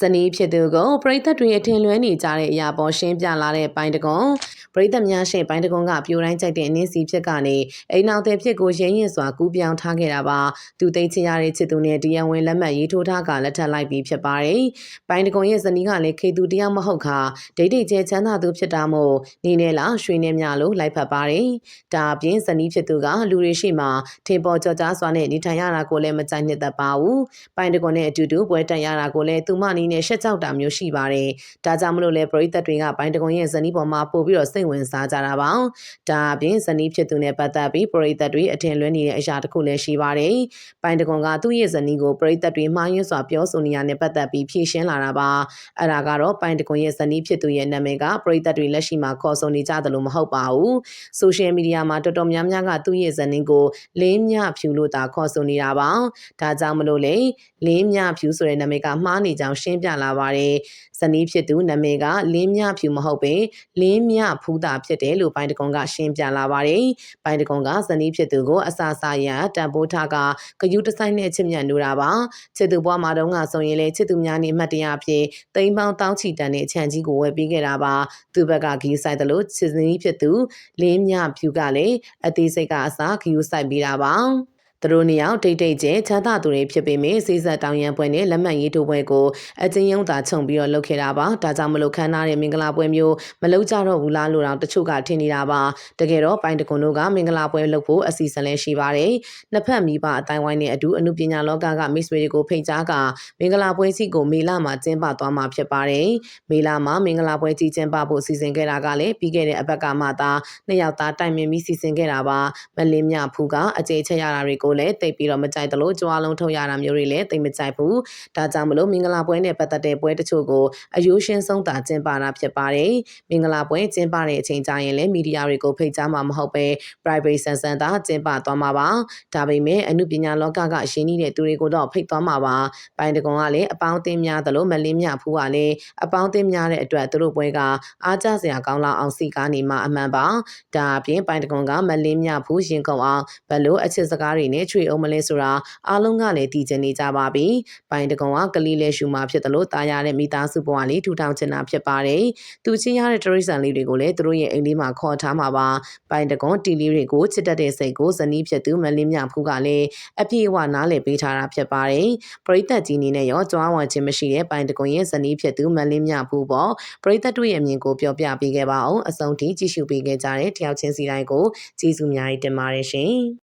ဇနီးဖြစ်သူကိုပရိသတ်တွေအထင်လွဲနေကြတဲ့အရာပေါ်ရှင်းပြလာတဲ့ပိုင်းတကွန်ပ ရိသတ်များရှင်ပိုင်းတကွန်ကပြိုတိုင်းကြိုက်တဲ့အနည်းစီဖြစ်ကနေအိမ်နောက်တဲ့ဖြစ်ကိုရင်းရင်စွာကူးပြောင်းထားခဲ့တာပါသူသိချင်ရတဲ့ချစ်သူနဲ့တရားဝင်လက်မှတ်ရေးထိုးထားကလက်ထပ်လိုက်ပြီးဖြစ်ပါတယ်ပိုင်းတကွန်ရဲ့ဇနီးကလည်းခေသူတယောက်မဟုတ်ခါဒိတ်ဒိတ်ကျဲချမ်းသာသူဖြစ်တာမို့နေနဲ့လားရွှေနဲ့မြလို့လိုက်ဖက်ပါတယ်ဒါအပြင်ဇနီးဖြစ်သူကလူတွေရှိမှထင်ပေါ်ကြော်ကြားစွာနဲ့နေထိုင်ရတာကိုလည်းမကြိုက်နှစ်သက်ပါဘူးပိုင်းတကွန်နဲ့အတူတူပွဲတက်ရတာကိုလည်းသူမနီးနဲ့ရှက်ကြောက်တာမျိုးရှိပါတယ်။ဒါကြောင့်မလို့လဲပရိသတ်တွေကဘိုင်းတကုံရဲ့ဇနီးပေါ်မှာပို့ပြီးတော့စိတ်ဝင်စားကြတာပါ။ဒါအပြင်ဇနီးဖြစ်သူနဲ့ပတ်သက်ပြီးပရိသတ်တွေအထင်လွဲနေတဲ့အရာတစ်ခုလည်းရှိပါတယ်။ဘိုင်းတကုံကသူ့ရဲ့ဇနီးကိုပရိသတ်တွေမှားယွင်းစွာပြောဆိုနေရတဲ့ပတ်သက်ပြီးဖြေရှင်းလာတာပါ။အဲ့ဒါကတော့ဘိုင်းတကုံရဲ့ဇနီးဖြစ်သူရဲ့နာမည်ကပရိသတ်တွေလက်ရှိမှာခေါ်ဆိုနေကြတယ်လို့မဟုတ်ပါဘူး။ social media မှာတော်တော်များများကသူ့ရဲ့ဇနီးကိုလင်းမြဖြူလို့သာခေါ်ဆိုနေတာပါ။ဒါကြောင့်မလို့လေလင်းမြဖြူဆိုတဲ့နာမည်ကမှားနေကြောင်းရှင်းပြလာပါတယ်။ ဇနီးဖြစ်သူနာမည်ကလင်းမြဖြူမဟုတ်ပင်လင်းမြဖူးတာဖြစ်တယ်လို့ပိုင်းတကွန်ကရှင်းပြလာပါတယ်။ပိုင်းတကွန်ကဇနီးဖြစ်သူကိုအစာစာရန်တန်ဖိုးထားကဂယူတဆိုင်နဲ့ချစ်မြတ်နေတာပါ။ချစ်သူဘွားမှာတော့ကဆိုရင်လေချစ်သူများနေမှတ်တရအဖြစ်တိမ်ပေါင်းတောင်းချီတန်တဲ့အချမ်းကြီးကိုဝယ်ပေးခဲ့တာပါ။သူဘက်ကဂယူဆိုင်တယ်လို့ချစ်ဇနီးဖြစ်သူလင်းမြဖြူကလည်းအသေးစိတ်ကအစာဂယူဆိုင်ပေးတာပါ။ သူတို့နှစ်ယောက်တိတ်တိတ်ကျဲချမ်းသာသူတွေဖြစ်ပေမယ့်စေးဆက်တောင်ရန်ပွဲနဲ့လက်မှတ်ရေးထိုးပွဲကိုအချင်းယုံသာခြုံပြီးတော့လုပ်ခဲ့တာပါဒါကြောင့်မလို့ခန်းနာတဲ့မင်္ဂလာပွဲမျိုးမလုပ်ကြတော့ဘူးလားလို့တော့တချို့ကထင်နေတာပါတကယ်တော့ပိုင်းတကွန်တို့ကမင်္ဂလာပွဲလုပ်ဖို့အစီအစဉ်လည်းရှိပါတယ်နှစ်ဖက်မိဘအတိုင်းဝိုင်းနဲ့အတူအမှုပညာလောကကမိတ်ဆွေတွေကိုဖိတ်ကြားကမင်္ဂလာပွဲစီကိုမေလမှာကျင်းပသွားမှာဖြစ်ပါတယ်မေလမှာမင်္ဂလာပွဲကြီးကျင်းပဖို့စီစဉ်ခဲ့တာကလည်းပြီးခဲ့တဲ့အပတ်ကမှသာနှစ်ယောက်သားတိုင်ပင်ပြီးစီစဉ်ခဲ့တာပါမလင်းမြဖူးကအခြေချက်ရတာတွေကိုကိုလည်းတိတ်ပြီးတော့မကြိုက်သလိုကြွားလုံးထုတ်ရတာမျိုးတွေလည်းတိတ်မကြိုက်ဘူးဒါကြောင့်မလို့မင်္ဂလာပွဲနဲ့ပတ်သက်တဲ့ပွဲတချို့ကိုအယိုးရှင်းဆုံးတာကျင်းပတာဖြစ်ပါတယ်မင်္ဂလာပွဲကျင်းပတဲ့အချိန်ကျရင်လည်းမီဒီယာတွေကိုဖိတ်ကြားမှာမဟုတ်ပဲ private ဆန်ဆန်သာကျင်းပသွားမှာပါဒါပေမဲ့အမှုပညာလောကကရှင်းနေတဲ့သူတွေကိုတော့ဖိတ်သွားမှာပါပိုင်တကွန်ကလည်းအပေါင်းအသင်းများသလိုမလင်းမြဖူးကလည်းအပေါင်းအသင်းများတဲ့အတွက်သူတို့ပွဲကအားကျစရာကောင်းလောက်အောင်စီကားနေမှာအမှန်ပါဒါအပြင်ပိုင်တကွန်ကမလင်းမြဖူးရင်ကုန်အောင်ဘလို့အချစ်စကားတွေနဲ့ချွေအောင်မလဲဆိုတာအားလုံးကလည်းတည်ကျင်နေကြပါပြီ။ပိုင်တကုံကကလေးလဲရှူမှာဖြစ်တယ်လို့တာယာတဲ့မိသားစုဘဝလေးထူထောင်ချင်တာဖြစ်ပါတယ်။သူချင်းရတဲ့တရိษံလေးတွေကိုလည်းသူတို့ရဲ့အိမ်လေးမှာခေါ်ထားမှာပါ။ပိုင်တကုံတီလေးတွေကိုချစ်တတ်တဲ့စိတ်ကိုဇနီးဖြစ်သူမလင်းမြဖူးကလည်းအပြည့်အဝနားလည်ပေးထားတာဖြစ်ပါတယ်။ပရိသတ်ကြီးနေနဲ့ရောကြွားဝါခြင်းမရှိတဲ့ပိုင်တကုံရဲ့ဇနီးဖြစ်သူမလင်းမြဖူးပေါ်ပရိသတ်တို့ရဲ့အမြင်ကိုပြောပြပေးခဲ့ပါအောင်အဆုံးထိကြည့်ရှုပေးခဲ့ကြတဲ့တယောက်ချင်းစီတိုင်းကိုကျေးဇူးများတင်ပါတယ်ရှင်။